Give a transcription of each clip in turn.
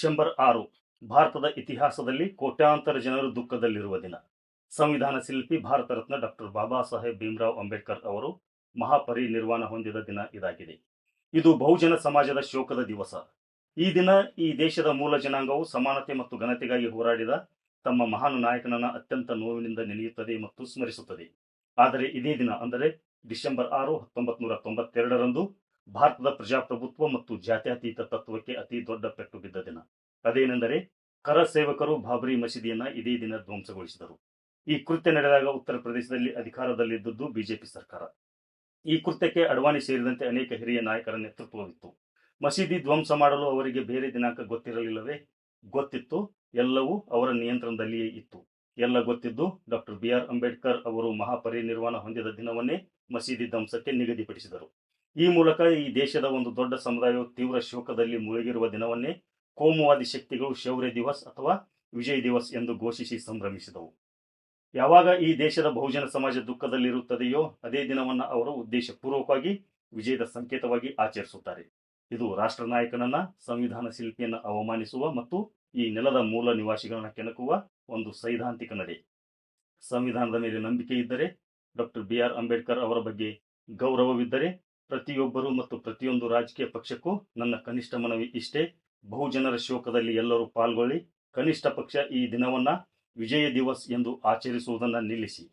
December ಆರು, ಭಾರತದ ಇತಿಹಾಸದಲ್ಲಿ ಕೋಟ್ಯಾಂತರ ಜನರು ದುಃಖದಲ್ಲಿರುವ ದಿನ. ಸಂವಿಧಾನ ಶಿಲ್ಪಿ, ಭಾರತ ರತ್ನ ಡಾಕ್ಟರ್ ಬಾಬಾ ಸಾಹೇಬ್ ಭೀಮರಾವ್ ಅಂಬೇಡ್ಕರ್ ಅವರು ಮಹಾಪರಿನಿರ್ವಾಣ ಹೊಂದಿದ ದಿನ ಇದಾಗಿದೆ. ಇದು ಬಹುಜನ ಸಮಾಜದ ಶೋಕದ ದಿವಸ. ಈ ದಿನ ಈ ದೇಶದ ಮೂಲ ಜನಾಂಗವು ಸಮಾನತೆ ಮತ್ತು ಘನತೆಗಾಗಿ ಹೋರಾಡಿದ ತಮ್ಮ ಮಹಾನ್ ನಾಯಕನನ್ನ ಅತ್ಯಂತ ನೋವಿನಿಂದ ನೆನೆಯುತ್ತದೆ ಮತ್ತು ಸ್ಮರಿಸುತ್ತದೆ. ಆದರೆ ಇದೇ ದಿನ ಅಂದರೆ ಡಿಸೆಂಬರ್ ಆರು ಹತ್ತೊಂಬತ್ತು ನೂರ ತೊಂಬತ್ತೆರಡರಂದು ಭಾರತದ ಪ್ರಜಾಪ್ರಭುತ್ವ ಮತ್ತು ಜಾತ್ಯತೀತ ತತ್ವಕ್ಕೆ ಅತಿ ದೊಡ್ಡ ಪೆಟ್ಟು ಬಿದ್ದ ದಿನ. ಅದೇನೆಂದರೆ, ಕರ ಸೇವಕರು ಬಾಬರಿ ಮಸೀದಿಯನ್ನ ಇದೇ ದಿನ ಧ್ವಂಸಗೊಳಿಸಿದರು. ಈ ಕೃತ್ಯ ನಡೆದಾಗ ಉತ್ತರ ಪ್ರದೇಶದಲ್ಲಿ ಅಧಿಕಾರದಲ್ಲಿದ್ದುದು ಬಿಜೆಪಿ ಸರ್ಕಾರ. ಈ ಕೃತ್ಯಕ್ಕೆ ಅಡ್ವಾಣಿ ಸೇರಿದಂತೆ ಅನೇಕ ಹಿರಿಯ ನಾಯಕರ ನೇತೃತ್ವವಿತ್ತು. ಮಸೀದಿ ಧ್ವಂಸ ಮಾಡಲು ಅವರಿಗೆ ಬೇರೆ ದಿನಾಂಕ ಗೊತ್ತಿರಲಿಲ್ಲವೇ? ಗೊತ್ತಿತ್ತು. ಎಲ್ಲವೂ ಅವರ ನಿಯಂತ್ರಣದಲ್ಲಿಯೇ ಇತ್ತು. ಎಲ್ಲ ಗೊತ್ತಿದ್ದು, ಡಾಕ್ಟರ್ ಬಿ ಆರ್ ಅಂಬೇಡ್ಕರ್ ಅವರು ಮಹಾಪರಿನಿರ್ವಾಣ ಹೊಂದಿದ ದಿನವನ್ನೇ ಮಸೀದಿ ಧ್ವಂಸಕ್ಕೆ ನಿಗದಿಪಡಿಸಿದರು. ಈ ಮೂಲಕ ಈ ದೇಶದ ಒಂದು ದೊಡ್ಡ ಸಮುದಾಯವು ತೀವ್ರ ಶೋಕದಲ್ಲಿ ಮುಳುಗಿರುವ ದಿನವನ್ನೇ ಕೋಮುವಾದಿ ಶಕ್ತಿಗಳು ಶೌರ್ಯ ದಿವಸ್ ಅಥವಾ ವಿಜಯ್ ದಿವಸ್ ಎಂದು ಘೋಷಿಸಿ ಸಂಭ್ರಮಿಸಿದವು. ಯಾವಾಗ ಈ ದೇಶದ ಬಹುಜನ ಸಮಾಜ ದುಃಖದಲ್ಲಿರುತ್ತದೆಯೋ ಅದೇ ದಿನವನ್ನ ಅವರು ಉದ್ದೇಶಪೂರ್ವಕವಾಗಿ, ವಿಜಯದ ಸಂಕೇತವಾಗಿ ಆಚರಿಸುತ್ತಾರೆ. ಇದು ರಾಷ್ಟ್ರ ನಾಯಕನನ್ನ, ಸಂವಿಧಾನ ಶಿಲ್ಪಿಯನ್ನ ಅವಮಾನಿಸುವ ಮತ್ತು ಈ ನೆಲದ ಮೂಲ ನಿವಾಸಿಗಳನ್ನ ಕೆಣಕುವ ಒಂದು ಸೈದ್ಧಾಂತಿಕ ನಡೆ. ಸಂವಿಧಾನದ ಮೇಲೆ ನಂಬಿಕೆ ಇದ್ದರೆ, ಡಾಕ್ಟರ್ ಬಿ ಆರ್ ಅಂಬೇಡ್ಕರ್ ಅವರ ಬಗ್ಗೆ ಗೌರವವಿದ್ದರೆ ಪ್ರತಿಯೊಬ್ಬರು ಮತ್ತು ಪ್ರತಿಯೊಂದು ರಾಜಕೀಯ ಪಕ್ಷಕ್ಕೂ ನನ್ನ ಕನಿಷ್ಠ ಮನವಿ ಇಷ್ಟೇ. ಬಹುಜನರ ಶೋಕದಲ್ಲಿ ಎಲ್ಲರೂ ಪಾಲ್ಗೊಳ್ಳಿ. ಕನಿಷ್ಠ ಪಕ್ಷ ಈ ದಿನವನ್ನ ವಿಜಯ ದಿವಸ್ ಎಂದು ಆಚರಿಸುವುದನ್ನು ನಿಲ್ಲಿಸಿ.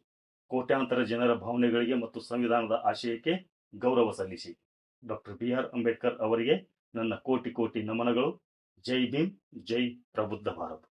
ಕೋಟ್ಯಾಂತರ ಜನರ ಭಾವನೆಗಳಿಗೆ ಮತ್ತು ಸಂವಿಧಾನದ ಆಶಯಕ್ಕೆ ಗೌರವ ಸಲ್ಲಿಸಿ. ಡಾಕ್ಟರ್ ಬಿ ಆರ್ ಅಂಬೇಡ್ಕರ್ ಅವರಿಗೆ ನನ್ನ ಕೋಟಿ ಕೋಟಿ ನಮನಗಳು. ಜೈ ಭೀಮ್, ಜೈ ಪ್ರಬುದ್ಧ ಭಾರತ್.